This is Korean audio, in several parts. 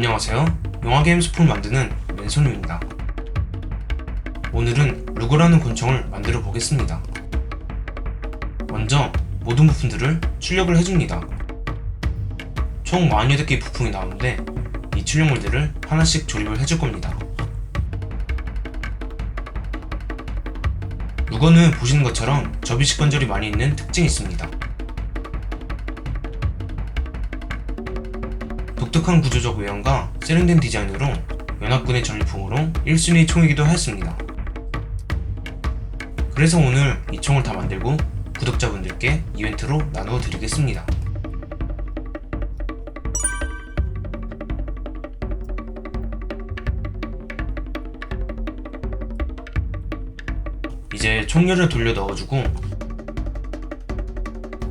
안녕하세요. 영화게임 스푼 만드는 맨손입니다. 오늘은 루거라는 곤충을 만들어 보겠습니다. 먼저 모든 부품들을 출력을 해줍니다. 총 48개의 부품이 나오는데 이 출력물들을 하나씩 조립을 해줄 겁니다. 루거는 보시는 것처럼 접이식 관절이 많이 있는 특징이 있습니다. 독특한 구조적 외형과 세련된 디자인으로 연합군의 전리품으로 1순위 총이기도 하였습니다. 그래서 오늘 이 총을 다 만들고 구독자분들께 이벤트로 나누어 드리겠습니다. 이제 총열을 돌려 넣어주고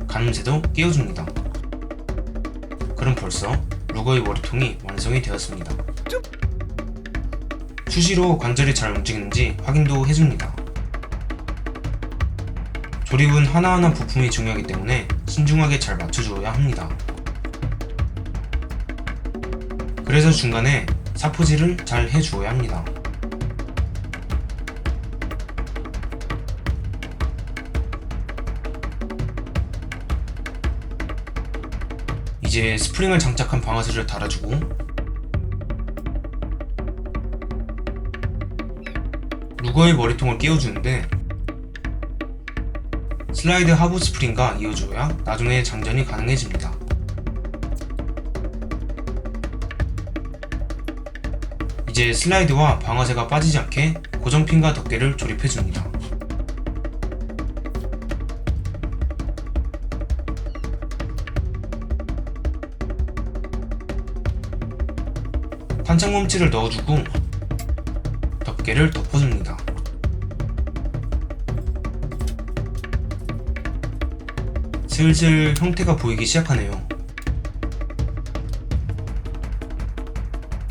가늠새도 끼워줍니다. 그럼 벌써 루거의 머리통이 완성이 되었습니다. 수시로 관절이 잘 움직이는지 확인도 해줍니다. 조립은 하나하나 부품이 중요하기 때문에 신중하게 잘 맞춰주어야 합니다. 그래서 중간에 사포질을 잘 해주어야 합니다. 이제 스프링을 장착한 방아쇠를 달아주고 루거의 머리통을 끼워주는데 슬라이드 하부 스프링과 이어줘야 나중에 장전이 가능해집니다. 이제 슬라이드와 방아쇠가 빠지지 않게 고정핀과 덮개를 조립해줍니다. 탄창 멈치를 넣어주고 덮개를 덮어줍니다. 슬슬 형태가 보이기 시작하네요.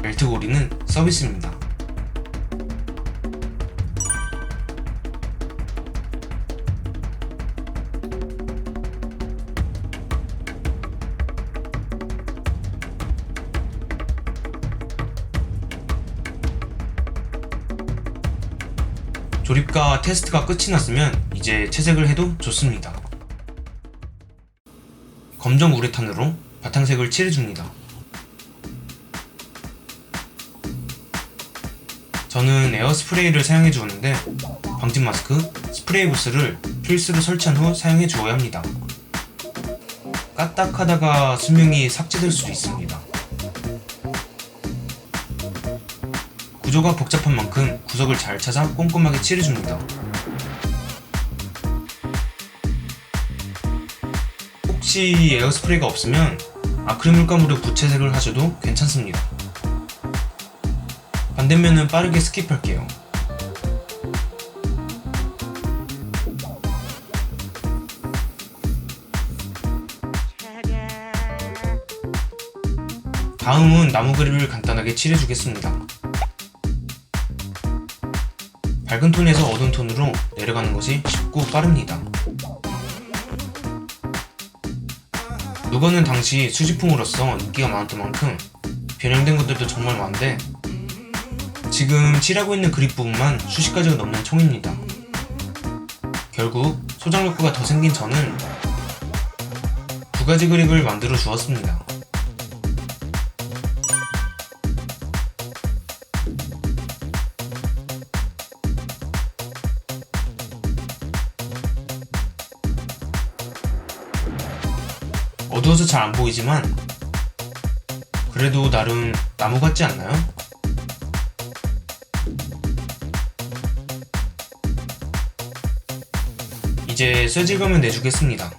벨트 고리는 서비스입니다. 조립과 테스트가 끝이 났으면 이제 채색을 해도 좋습니다. 검정 우레탄으로 바탕색을 칠해줍니다. 저는 에어 스프레이를 사용해 주었는데 방진 마스크, 스프레이 부스를 필수로 설치한 후 사용해 주어야 합니다. 까딱하다가 수명이 삭제될 수도 있습니다. 구조가 복잡한 만큼 구석을 잘 찾아 꼼꼼하게 칠해줍니다. 혹시 에어스프레이가 없으면 아크릴 물감으로 부채색을 하셔도 괜찮습니다. 반대면은 빠르게 스킵할게요. 다음은 나무 그릴을 간단하게 칠해주겠습니다. 밝은 톤에서 어두운 톤으로 내려가는 것이 쉽고 빠릅니다. 루거는 당시 수집품으로서 인기가 많았던 만큼 변형된 것들도 정말 많은데 지금 칠하고 있는 그립 부분만 수십 가지가 넘는 총입니다. 결국 소장 욕구가 더 생긴 저는 두 가지 그립을 만들어 주었습니다. 잘 안 보이지만 그래도 나름 나무 같지 않나요? 이제 쇠질감을 내주겠습니다.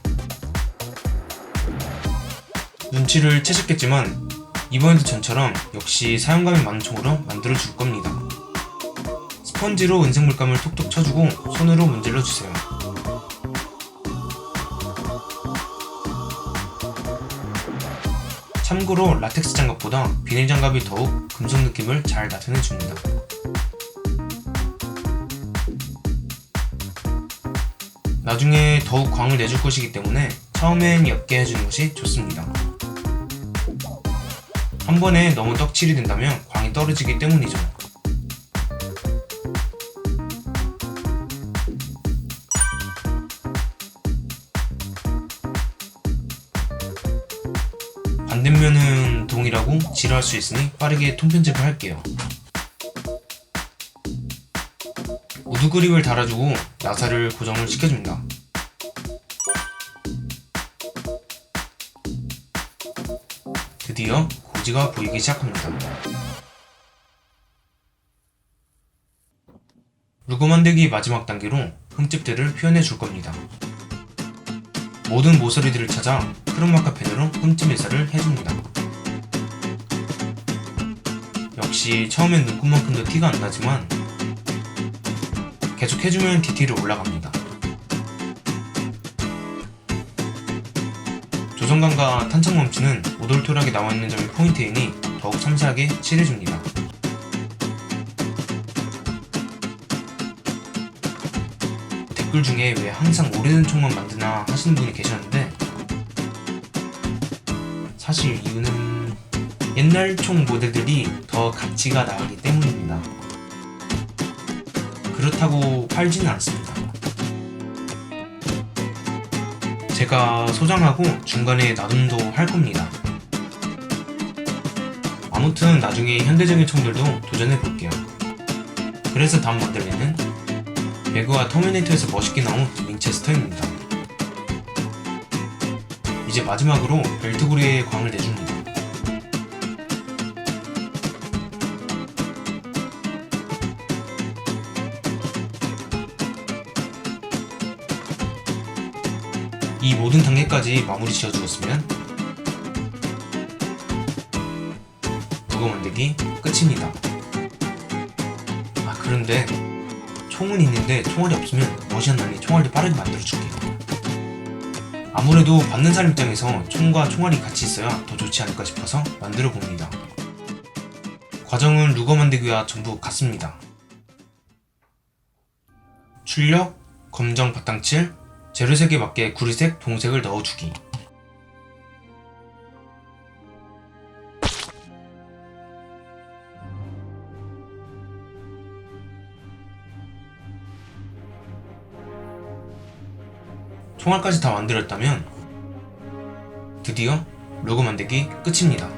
눈치를 채셨겠지만 이번에도 전처럼 역시 사용감이 많은 총으로 만들어 줄 겁니다. 스펀지로 은색 물감을 톡톡 쳐주고 손으로 문질러 주세요. 참고로 라텍스 장갑보다 비닐 장갑이 더욱 금속 느낌을 잘 나타내 줍니다. 나중에 더욱 광을 내줄 것이기 때문에 처음엔 옅게 해주는 것이 좋습니다. 한 번에 너무 떡칠이 된다면 광이 떨어지기 때문이죠. 반대면은 동일하고 지루할 수 있으니 빠르게 통편집을 할게요. 우드 그립을 달아주고 나사를 고정을 시켜줍니다. 드디어 고지가 보이기 시작합니다. 루고 만들기 마지막 단계로 흠집들을 표현해 줄 겁니다. 모든 모서리들을 찾아 크롬마 카 펜으로 흠집 밀사를 해줍니다. 역시 처음엔 눈곱만큼도 티가 안 나지만 계속 해주면 디테일이 올라갑니다. 조성감과 탄창 멈추는 오돌토락이 나와있는 점이 포인트이니 더욱 섬세하게 칠해줍니다. 댓글 중에 왜 항상 오래된 총만 만드나 하시는 분이 계셨는데 사실 이유는 옛날 총 모델들이 더 가치가 나가기 때문입니다. 그렇다고 팔지는 않습니다. 제가 소장하고 중간에 나눔도 할 겁니다. 아무튼 나중에 현대적인 총들도 도전해 볼게요. 그래서 다음 만들기는 배그와 터미네이터에서 멋있게 나온 윈체스터입니다. 이제 마지막으로 벨트구리에 광을 내줍니다. 이 모든 단계까지 마무리 지어주었으면 그거 만들기 끝입니다. 아 그런데 총은 있는데 총알이 없으면 멋이 안 나니 총알을 빠르게 만들어줄게요. 아무래도 받는 사람 입장에서 총과 총알이 같이 있어야 더 좋지 않을까 싶어서 만들어 봅니다. 과정은 루거 만들기와 전부 같습니다. 출력, 검정 바탕칠, 재료색에 맞게 구리색, 동색을 넣어주기. 총알까지 다 만들었다면 드디어 로고 만들기 끝입니다.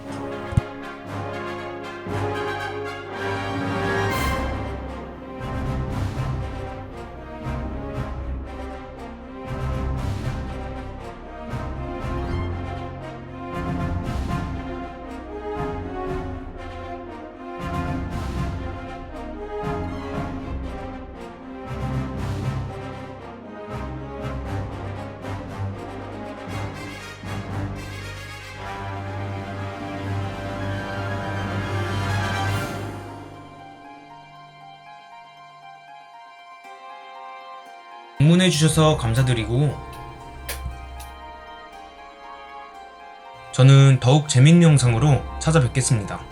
방문해 주셔서 감사드리고 저는 더욱 재밌는 영상으로 찾아뵙겠습니다.